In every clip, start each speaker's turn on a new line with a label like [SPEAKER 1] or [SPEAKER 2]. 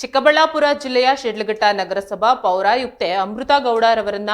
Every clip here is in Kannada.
[SPEAKER 1] ಚಿಕ್ಕಬಳ್ಳಾಪುರ ಜಿಲ್ಲೆಯ ಶಿಡ್ಲಘಟ್ಟ ನಗರಸಭಾ ಪೌರಾಯುಕ್ತೆ ಅಮೃತಾ ಗೌಡರವರನ್ನ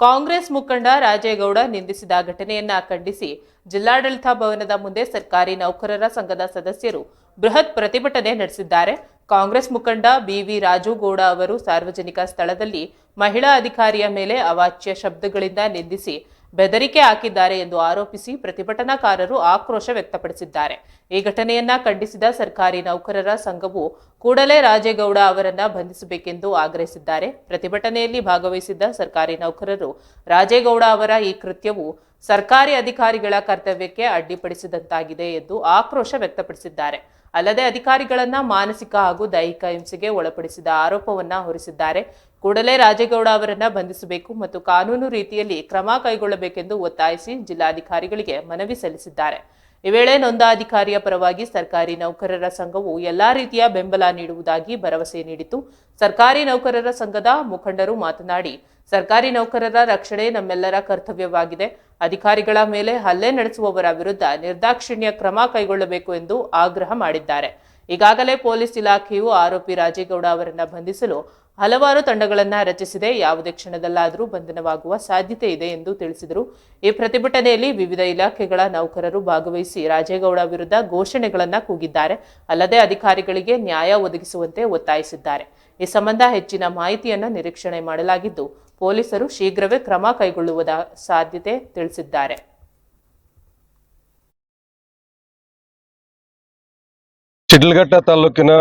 [SPEAKER 1] ಕಾಂಗ್ರೆಸ್ ಮುಖಂಡ ರಾಜೇಗೌಡ ನಿಂದಿಸಿದ ಘಟನೆಯನ್ನ ಖಂಡಿಸಿ ಜಿಲ್ಲಾಡಳಿತ ಭವನದ ಮುಂದೆ ಸರ್ಕಾರಿ ನೌಕರರ ಸಂಘದ ಸದಸ್ಯರು ಬೃಹತ್ ಪ್ರತಿಭಟನೆ ನಡೆಸಿದ್ದಾರೆ. ಕಾಂಗ್ರೆಸ್ ಮುಖಂಡ ಬಿವಿ ರಾಜುಗೌಡ ಅವರು ಸಾರ್ವಜನಿಕ ಸ್ಥಳದಲ್ಲಿ ಮಹಿಳಾ ಅಧಿಕಾರಿಯ ಮೇಲೆ ಅವಾಚ್ಯ ಶಬ್ದಗಳಿಂದ ನಿಂದಿಸಿ ಬೆದರಿಕೆ ಹಾಕಿದ್ದಾರೆ ಎಂದು ಆರೋಪಿಸಿ ಪ್ರತಿಭಟನಾಕಾರರು ಆಕ್ರೋಶ ವ್ಯಕ್ತಪಡಿಸಿದ್ದಾರೆ. ಈ ಘಟನೆಯನ್ನ ಖಂಡಿಸಿದ ಸರ್ಕಾರಿ ನೌಕರರ ಸಂಘವು ಕೂಡಲೇ ರಾಜೇಗೌಡ ಅವರನ್ನ ಬಂಧಿಸಬೇಕೆಂದು ಆಗ್ರಹಿಸಿದ್ದಾರೆ. ಪ್ರತಿಭಟನೆಯಲ್ಲಿ ಭಾಗವಹಿಸಿದ್ದ ಸರ್ಕಾರಿ ನೌಕರರು ರಾಜೇಗೌಡ ಅವರ ಈ ಕೃತ್ಯವು ಸರ್ಕಾರಿ ಅಧಿಕಾರಿಗಳ ಕರ್ತವ್ಯಕ್ಕೆ ಅಡ್ಡಿಪಡಿಸಿದಂತಾಗಿದೆ ಎಂದು ಆಕ್ರೋಶ ವ್ಯಕ್ತಪಡಿಸಿದ್ದಾರೆ. ಅಲ್ಲದೆ ಅಧಿಕಾರಿಗಳನ್ನ ಮಾನಸಿಕ ಹಾಗೂ ದೈಹಿಕ ಹಿಂಸೆಗೆ ಒಳಪಡಿಸಿದ ಆರೋಪವನ್ನ ಹೊರಿಸಿದ್ದಾರೆ. ಕೂಡಲೇ ರಾಜೇಗೌಡ ಅವರನ್ನ ಬಂಧಿಸಬೇಕು ಮತ್ತು ಕಾನೂನು ರೀತಿಯಲ್ಲಿ ಕ್ರಮ ಕೈಗೊಳ್ಳಬೇಕೆಂದು ಒತ್ತಾಯಿಸಿ ಜಿಲ್ಲಾಧಿಕಾರಿಗಳಿಗೆ ಮನವಿ ಸಲ್ಲಿಸಿದ್ದಾರೆ. ಈ ವೇಳೆ ನೋಂದಾಧಿಕಾರಿಯ ಪರವಾಗಿ ಸರ್ಕಾರಿ ನೌಕರರ ಸಂಘವು ಎಲ್ಲಾ ರೀತಿಯ ಬೆಂಬಲ ನೀಡುವುದಾಗಿ ಭರವಸೆ ನೀಡಿತು ಸರ್ಕಾರಿ ನೌಕರರ ಸಂಘದ ಮುಖಂಡರು ಮಾತನಾಡಿ, ಸರ್ಕಾರಿ ನೌಕರರ ರಕ್ಷಣೆ ನಮ್ಮೆಲ್ಲರ ಕರ್ತವ್ಯವಾಗಿದೆ. ಅಧಿಕಾರಿಗಳ ಮೇಲೆ ಹಲ್ಲೆ ನಡೆಸುವವರ ವಿರುದ್ಧ ನಿರ್ದಾಕ್ಷಿಣ್ಯ ಕ್ರಮ ಕೈಗೊಳ್ಳಬೇಕು ಎಂದು ಆಗ್ರಹ ಮಾಡಿದ್ದಾರೆ. ಈಗಾಗಲೇ ಪೊಲೀಸ್ ಇಲಾಖೆಯು ಆರೋಪಿ ರಾಜೇಗೌಡ ಅವರನ್ನ ಬಂಧಿಸಲು ಹಲವಾರು ತಂಡಗಳನ್ನು ರಚಿಸಿದೆ. ಯಾವುದೇ ಕ್ಷಣದಲ್ಲಾದರೂ ಬಂಧನವಾಗುವ ಸಾಧ್ಯತೆ ಇದೆ ಎಂದು ತಿಳಿಸಿದರು. ಈ ಪ್ರತಿಭಟನೆಯಲ್ಲಿ ವಿವಿಧ ಇಲಾಖೆಗಳ ನೌಕರರು ಭಾಗವಹಿಸಿ ರಾಜೇಗೌಡ ವಿರುದ್ಧ ಘೋಷಣೆಗಳನ್ನು ಕೂಗಿದ್ದಾರೆ. ಅಲ್ಲದೆ ಅಧಿಕಾರಿಗಳಿಗೆ ನ್ಯಾಯ ಒದಗಿಸುವಂತೆ ಒತ್ತಾಯಿಸಿದ್ದಾರೆ. ಈ ಸಂಬಂಧ ಹೆಚ್ಚಿನ ಮಾಹಿತಿಯನ್ನು ನಿರೀಕ್ಷಣೆ ಮಾಡಲಾಗಿದ್ದು, ಪೊಲೀಸರು ಶೀಘ್ರವೇ ಕ್ರಮ ಕೈಗೊಳ್ಳುವುದ ಸಾಧ್ಯತೆ ತಿಳಿಸಿದ್ದಾರೆ.
[SPEAKER 2] ಶಿಡ್ಲಘಟ್ಟ ತಾಲೂಕಿನ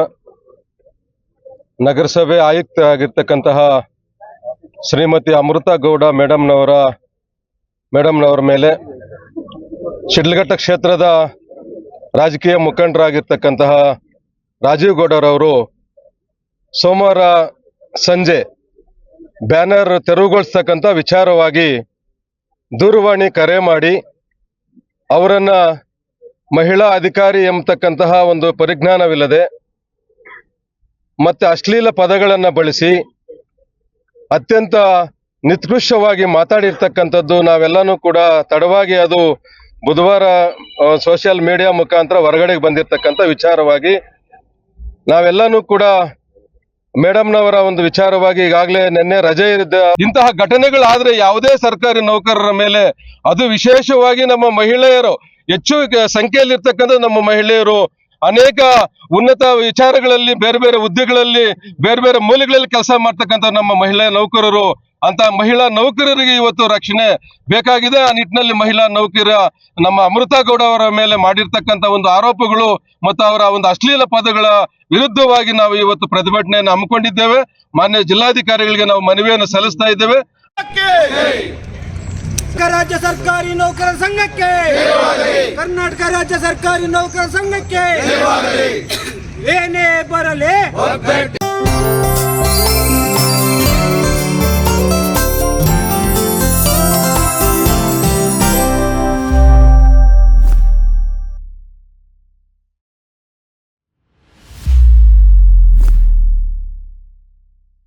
[SPEAKER 2] ನಗರಸಭೆ ಆಯುಕ್ತ ಆಗಿರ್ತಕ್ಕಂತಹ ಶ್ರೀಮತಿ ಅಮೃತ ಗೌಡ ಮೇಡಮ್ನವರ ಮೇಡಮ್ನವರ ಮೇಲೆ ಶಿಡ್ಲಘಟ್ಟ ಕ್ಷೇತ್ರದ ರಾಜಕೀಯ ಮುಖಂಡರಾಗಿರ್ತಕ್ಕಂತಹ ರಾಜೀವ್ ಗೌಡರವರು ಸೋಮವಾರ ಸಂಜೆ ಬ್ಯಾನರ್ ತೆರವುಗೊಳಿಸ್ತಕ್ಕಂಥ ವಿಚಾರವಾಗಿ ದೂರವಾಣಿ ಕರೆ ಮಾಡಿ ಅವರನ್ನ ಮಹಿಳಾ ಅಧಿಕಾರಿ ಎಂಬತಕ್ಕಂತಹ ಒಂದು ಪರಿಜ್ಞಾನವಿಲ್ಲದೆ ಮತ್ತೆ ಅಶ್ಲೀಲ ಪದಗಳನ್ನು ಬಳಸಿ ಅತ್ಯಂತ ನಿತ್ಕೃಷ್ಟವಾಗಿ ಮಾತಾಡಿರ್ತಕ್ಕಂಥದ್ದು ನಾವೆಲ್ಲನೂ ಕೂಡ ತಡವಾಗಿ ಅದು ಬುಧವಾರ ಸೋಷಿಯಲ್ ಮೀಡಿಯಾ ಮುಖಾಂತರ ಹೊರಗಡೆಗೆ ಬಂದಿರತಕ್ಕಂಥ ವಿಚಾರವಾಗಿ ನಾವೆಲ್ಲನೂ ಕೂಡ ಮೇಡಮ್ನವರ ಒಂದು ವಿಚಾರವಾಗಿ ಈಗಾಗಲೇ ನಿನ್ನೆ ರಜೆ ಇದ್ದ ಇಂತಹ ಘಟನೆಗಳಾದ್ರೆ ಯಾವುದೇ ಸರ್ಕಾರಿ ನೌಕರರ ಮೇಲೆ ಅದು ವಿಶೇಷವಾಗಿ ನಮ್ಮ ಮಹಿಳೆಯರು ಹೆಚ್ಚು ಸಂಖ್ಯೆಯಲ್ಲಿರ್ತಕ್ಕಂಥ ನಮ್ಮ ಮಹಿಳೆಯರು ಅನೇಕ ಉನ್ನತ ವಿಚಾರಗಳಲ್ಲಿ, ಬೇರೆ ಬೇರೆ ಹುದ್ದೆಗಳಲ್ಲಿ, ಬೇರೆ ಬೇರೆ ಮೂಲೆಗಳಲ್ಲಿ ಕೆಲಸ ಮಾಡ್ತಕ್ಕಂಥ ನಮ್ಮ ಮಹಿಳಾ ನೌಕರರು. ಅಂತ ಮಹಿಳಾ ನೌಕರರಿಗೆ ಇವತ್ತು ರಕ್ಷಣೆ ಬೇಕಾಗಿದೆ. ಆ ನಿಟ್ಟಿನಲ್ಲಿ ಮಹಿಳಾ ನೌಕರ ನಮ್ಮ ಅಮೃತ ಗೌಡ ಅವರ ಮೇಲೆ ಮಾಡಿರ್ತಕ್ಕಂಥ ಒಂದು ಆರೋಪಗಳು ಮತ್ತು ಅವರ ಒಂದು ಅಶ್ಲೀಲ ಪದಗಳ ವಿರುದ್ಧವಾಗಿ ನಾವು ಇವತ್ತು ಪ್ರತಿಭಟನೆಯನ್ನು ಹಮ್ಮಿಕೊಂಡಿದ್ದೇವೆ. ಮಾನ್ಯ ಜಿಲ್ಲಾಧಿಕಾರಿಗಳಿಗೆ ನಾವು ಮನವಿಯನ್ನು ಸಲ್ಲಿಸ್ತಾ ಇದ್ದೇವೆ.
[SPEAKER 3] ರಾಜ್ಯ ಸರ್ಕಾರಿ ನೌಕರರ ಸಂಘಕ್ಕೆ. ಕರ್ನಾಟಕ ರಾಜ್ಯ ಸರ್ಕಾರಿ ನೌಕರರ ಸಂಘಕ್ಕೆ. ಏನೇ ಬರಲಿ